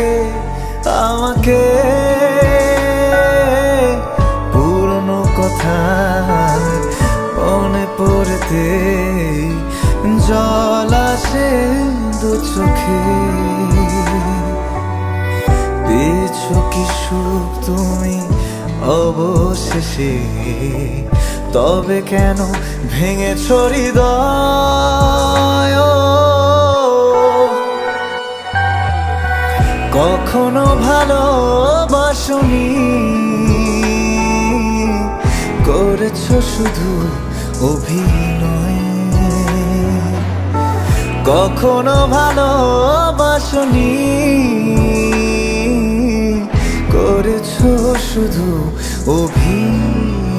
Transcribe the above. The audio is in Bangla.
আমাকে আমাকে। পুরনো কথা মনে পড়তে জল আসে দু চোখে। পেয়েছ কি সুখ তুমি অবশেষে? তবে কেন ভেঙে ছড়ি দাও কখনো ভালোবাসনি। করেছ শুধু অভিনয়। কখনো ভালোবাসনি। করেছ শুধু অভিনয়।